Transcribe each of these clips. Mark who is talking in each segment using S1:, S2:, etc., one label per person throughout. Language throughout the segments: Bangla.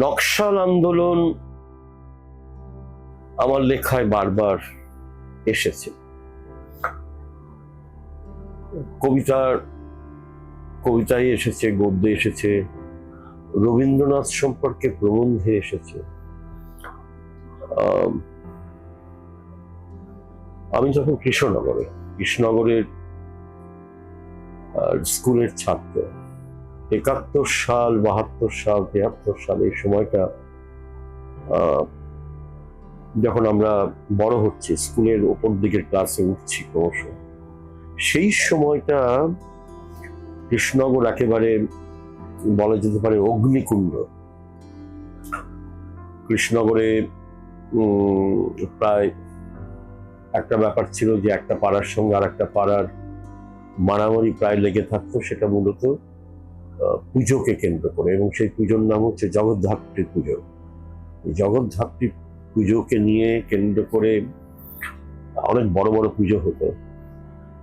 S1: নকশাল আন্দোলন আমার লেখায় বারবার এসেছে। কবিতার কবিতায় এসেছে গদ্যে এসেছে রবীন্দ্রনাথ সম্পর্কে প্রবন্ধে এসেছে। আম, যখন কৃষ্ণনগরে কৃষ্ণনগরের স্কুলের ছাত্র একাত্তর সাল, বাহাত্তর সাল তিয়াত্তর সাল এই সময়টা যখন আমরা বড় হচ্ছে, স্কুলের ওপর দিকের ক্লাসে উঠছি ক্রমশ, সেই সময়টা কৃষ্ণনগর একেবারে বলা যেতে পারে অগ্নিকুণ্ড। কৃষ্ণনগরে প্রায় একটা ব্যাপার ছিল যে একটা পাড়ার সঙ্গে আর একটা পাড়ার মারামারি প্রায় লেগে থাকতো, সেটা মূলত পুজোকে কেন্দ্র করে এবং সেই পুজোর নাম হচ্ছে জগদ্ধাত্রী পুজো। এই জগদ্ধাত্রী পুজোকে নিয়ে কেন্দ্র করে অনেক বড় বড় পুজো হতো।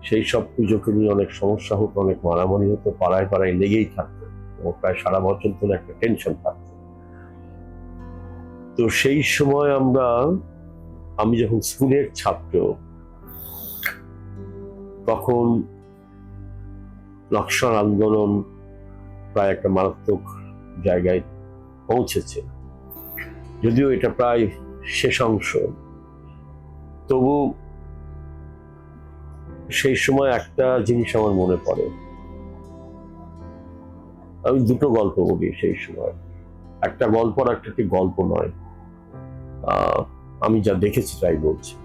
S1: সেই সব পুজোকে নিয়ে অনেক সমস্যা হতো, অনেক মারামারি হতো, পাড়ায় পাড়ায় লেগেই থাকতো এবং প্রায় সারা বছর ধরে একটা টেনশন থাকতো। তো সেই সময় আমরা, আমি যখন স্কুলের ছাত্র, তখন নকশাল আন্দোলন প্রায় একটা মারাত্মক জায়গায় পৌঁছেছে। যদিও এটা প্রায় শেষ অংশ। তবু সেই সময় একটা জিনিস আমার মনে পড়ে। আমি দুটো গল্প বলি সেই সময়। একটা গল্প আর একটা কি গল্প নয়। আমি যা দেখেছি তাই বলছি।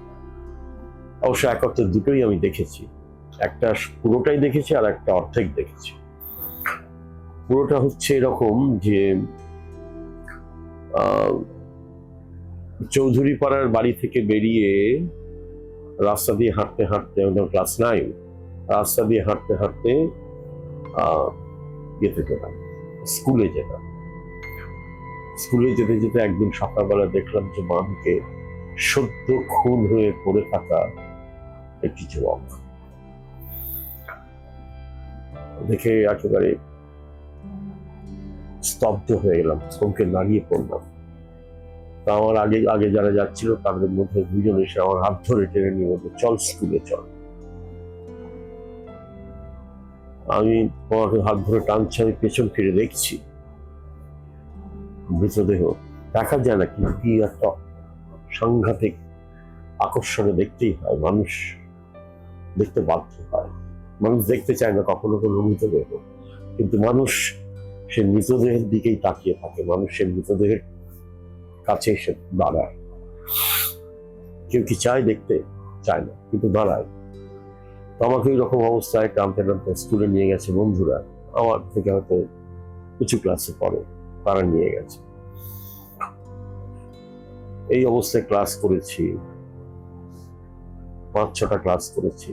S1: অবশ্য এক অর্থে দুটোই আমি দেখেছি। একটা পুরোটাই দেখেছি আর একটা অর্ধেক দেখেছি। পুরোটা হচ্ছে এরকম যে চৌধুরী পাড়ার বাড়ি থেকে বেরিয়ে রাস্তা দিয়ে হাঁটতে হাঁটতে ক্লাস নাইন রাস্তা দিয়ে হাঁটতে হাঁটতে ইয়েতে যেতাম স্কুলে যেতাম। স্কুলে যেতে যেতে একদিন সকালবেলা দেখলাম যে মাকে সদ্য খুন হয়ে পড়ে থাকা একটি যুবক। দেখে একেবারে স্তব্ধ হয়ে গেলাম থমকে দাঁড়িয়ে পড়লাম। তা আমার আগে আগে যারা যাচ্ছিল, তাদের মধ্যে দুজন এসে আমার হাত ধরে টেনে নিয়ে বলতো চল স্কুলে চল। আমি তোমাকে হাত ধরে টানছি, আমি পেছন ফিরে দেখছি। মৃতদেহ দেখা যায় না, কিন্তু কি একটা সাংঘাতিক আকর্ষণে দেখতেই হয়, মানুষ দেখতে বাধ্য হয়। মানুষ দেখতে চায় না কখনো কোনো মৃতদেহ, কিন্তু মানুষ সে মৃতদেহের দিকেই তাকিয়ে থাকে, মানুষ সে মৃতদেহের কাছে এসে দাঁড়ায়। কেউ কি চায় দেখতে? চায় না, কিন্তু দাঁড়ায়। তো আমাকে ওই রকম অবস্থায় টানতে টানতে স্কুলে নিয়ে গেছে বন্ধুরা। আমার থেকে হয়তো উঁচু ক্লাসে পড়ে, তারা নিয়ে গেছে। এই অবস্থায় ক্লাস করেছি। পাঁচ ছটা ক্লাস করেছি।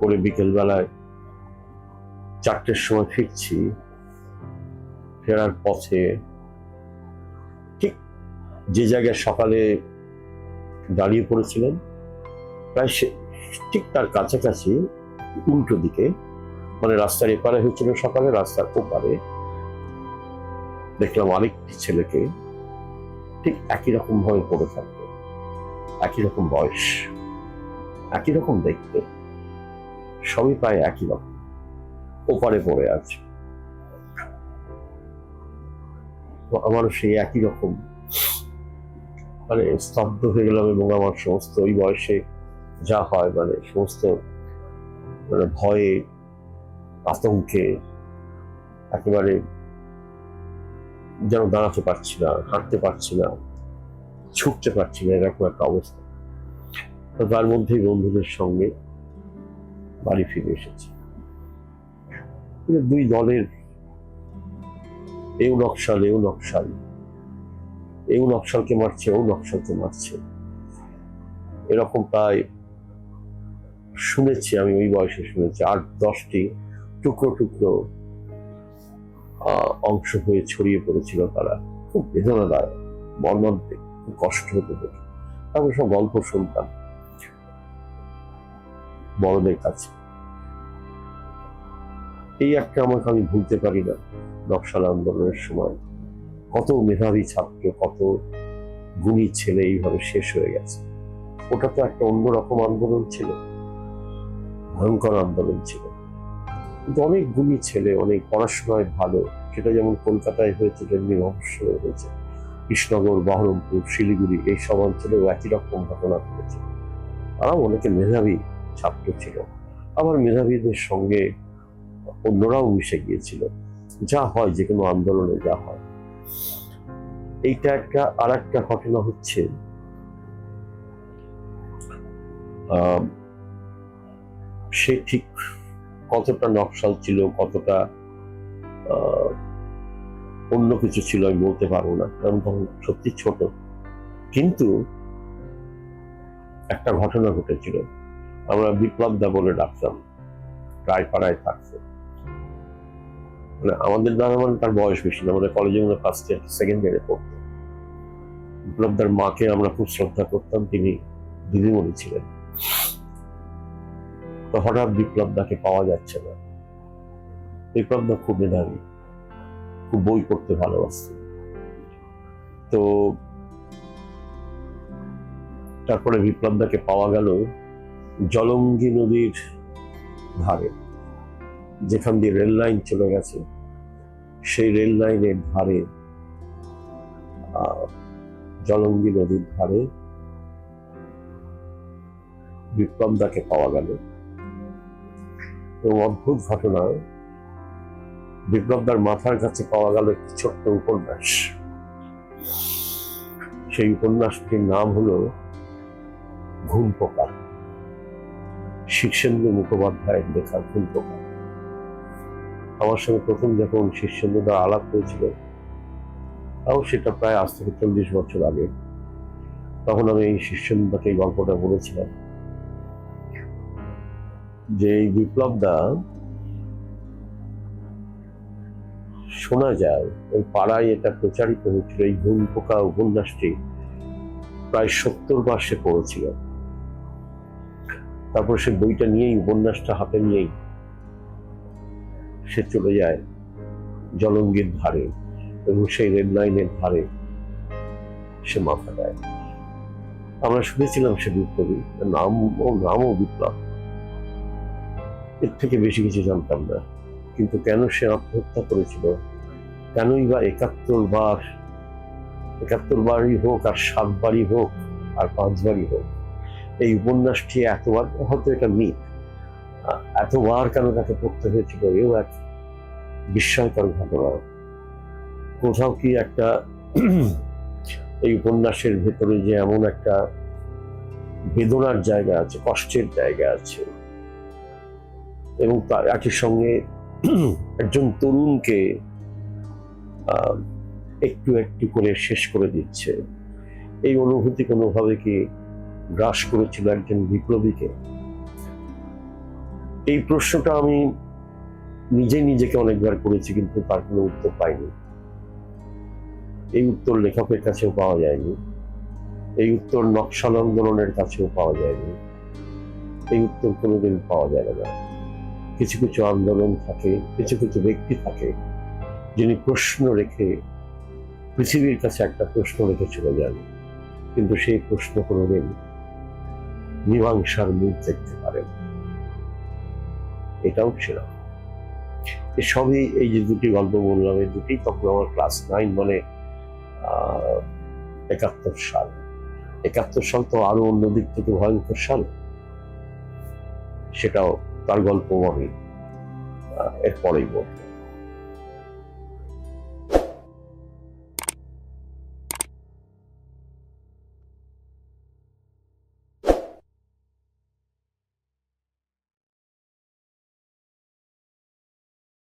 S1: করে বিকেল বেলায় চারটের সময় ফিরছি। ফেরার পথে ঠিক যে জায়গায় সকালে দাঁড়িয়ে পড়েছিলেন, প্রায় সে ঠিক তার কাছাকাছি উল্টো দিকে মানে রাস্তার এপারে হয়েছিল সকালে, রাস্তার ওপারে। দেখলাম আরেকটি ছেলেকে ঠিক একই রকম ভাবে পড়ে থাকবে, একই রকম বয়স, একই রকম দেখতে, সবই প্রায় একই রকম, ওপারে পড়ে আছে। আমারও সেই একই রকম। মানে স্তব্ধ হয়ে গেলাম এবং আমার সমস্ত ওই বয়সে যা হয় মানে সমস্ত মানে ভয়ে, আতঙ্কে, একেবারে যেন দাঁড়াতে পারছি না, হাঁটতে পারছি না, ছুটতে পারছি না, এরকম একটা অবস্থা। তো তার মধ্যেই বন্ধুদের সঙ্গে বাড়ি ফিরে এসেছি। দুই দলের এও নকশাল এও নকশাল। এও নকশালকে মারছে, ও নকশালকে মারছে। এরকম প্রায় শুনেছি আমি, ওই বয়সে শুনেছি। আট, দশটি টুকরো টুকরো অংশ হয়ে ছড়িয়ে পড়েছিল তারা। খুব বেদনাদায়ক, মর্মান্তিক, খুব কষ্ট হতে দেখে তারপর সব গল্প শুনতাম বড়দের কাছে। এই একটা আমাকে আমি ভুলতে পারি না। নকশাল আন্দোলনের সময় কত মেধাবী ছাত্র, কত গুণী ছেলে এইভাবে শেষ হয়ে গেছে। ওটা তো একটা অন্যরকম আন্দোলন ছিল, ভয়ঙ্কর আন্দোলন ছিল। কিন্তু অনেক গুণী ছেলে, অনেক পড়াশোনায় ভালো, সেটা যেমন কলকাতায় হয়েছে, তেমনি মফস্বলে হয়েছে। কৃষ্ণনগর, বহরমপুর, শিলিগুড়ি, এই সব অঞ্চলেও একই রকম ঘটনা ঘটেছে। তারাও অনেকে মেধাবী ছাত্র ছিল। আবার মেধাবীদের সঙ্গে অন্যরাও মিশে গিয়েছিল। যা হয়, যে কোনো আন্দোলনে যা হয়। এইটা একটা আর একটা ঘটনা হচ্ছে সে ঠিক কতটা নকশাল ছিল, কতটা অন্য কিছু ছিল আমি বলতে পারব না, কারণ তখন সত্যি ছোট। কিন্তু একটা ঘটনা ঘটেছিল। আমরা বিপ্লব দা বলে ডাকতাম, রায়পাড়ায় থাকতো মানে আমাদের দ্বারা মানে তার বয়স বেশি না আমাদের কলেজে মনে ফার্স্ট ইয়ার সেকেন্ড ইয়ারে পড়তো। বিপ্লবদার মাকে আমরা খুব শ্রদ্ধা করতাম, তিনি দিদিমণি ছিলেন। তো হঠাৎ বিপ্লবদাকে পাওয়া যাচ্ছে না। বিপ্লবদা খুব মেধাবী, খুব বই পড়তে ভালোবাসত। তো তারপরে বিপ্লবদাকে পাওয়া গেল জলঙ্গি নদীর ধারে। যেখান দিয়ে রেল লাইন চলে গেছে, সেই রেল লাইনের ধারে জলঙ্গি নদীর ধারে বিপ্লবদাকে পাওয়া গেল। এবং অদ্ভুত ঘটনা, বিপ্লবদার মাথার কাছে পাওয়া গেল একটি ছোট্ট উপন্যাস। সেই উপন্যাসটির নাম হলো ঘুম পোকা শীর্ষেন্দ্র মুখোপাধ্যায়ের লেখা ঘুম পোকা আমার সঙ্গে প্রথম যখন শীর্ষেন্দ্রদা আলাপ হয়েছিল তাও সেটা প্রায় আজ থেকে চল্লিশ বছর আগে, তখন আমি এই শীর্ষেন্দ্রদাকে এই গল্পটা বলেছিলাম যে এই বিপ্লবদা শোনা যায়, ওই পাড়ায় এটা প্রচারিত হয়েছিল, এই ঘুম পোকা উপন্যাসটি প্রায় সত্তর বার সে পড়েছিল। তারপর সে বইটা নিয়েই, উপন্যাসটা হাতে নিয়েই সে চলে যায় জলঙ্গির ধারে এবং সেই রেল লাইনের ধারে সে মাথা দেয় আমরা শুনেছিলাম সে বিপ্লবী। নাম ও নামও বিপ্লব। এর থেকে বেশি কিছু জানতাম না। কিন্তু কেন সে আত্মহত্যা করেছিল? কেনই বা একাত্তর বার, একাত্তর বারই হোক আর সাত বারই হোক আর পাঁচবারই হোক, এই উপন্যাসটি এতবার, হয়তো এটা মিথ এতবার কেন তাকে পড়তে হয়েছিল? এও এক বিস্ময়কর ঘটনা। কোথাও কি একটা এই উপন্যাসের ভেতরে যে এমন একটা বেদনার জায়গা আছে, কষ্টের জায়গা আছে এবং তার একই সঙ্গে একজন তরুণকে একটু একটু করে শেষ করে দিচ্ছে। এই অনুভূতি কোনোভাবে কি গ্রাস করেছিল একজন বিপ্লবীকে? এই প্রশ্নটা আমি নিজে নিজেকে অনেকবার করেছি, কিন্তু তার কোনো উত্তর পাইনি। এই উত্তর লেখকের কাছেও পাওয়া যায়নি। এই উত্তর নকশাল আন্দোলনের কাছেও পাওয়া যায়নি। এই উত্তর কোনোদিন পাওয়া যাবে না। কিছু কিছু আন্দোলন থাকে, কিছু কিছু ব্যক্তি থাকে, যিনি প্রশ্ন রেখে পৃথিবীর কাছে একটা প্রশ্ন রেখে চলে যান, কিন্তু সেই প্রশ্ন কোনোদিন মীমাংসার মুখ দেখতে পারেন। এটাও এ সবই এই যে দুটি গল্প বললাম, এই দুটি তখন আমার ক্লাস নাইন মানে একাত্তর সাল। একাত্তর সাল তো আরও অন্যদিক থেকে ভয়ঙ্কর সাল। সেটাও তার গল্প আমি এরপরেই বলব।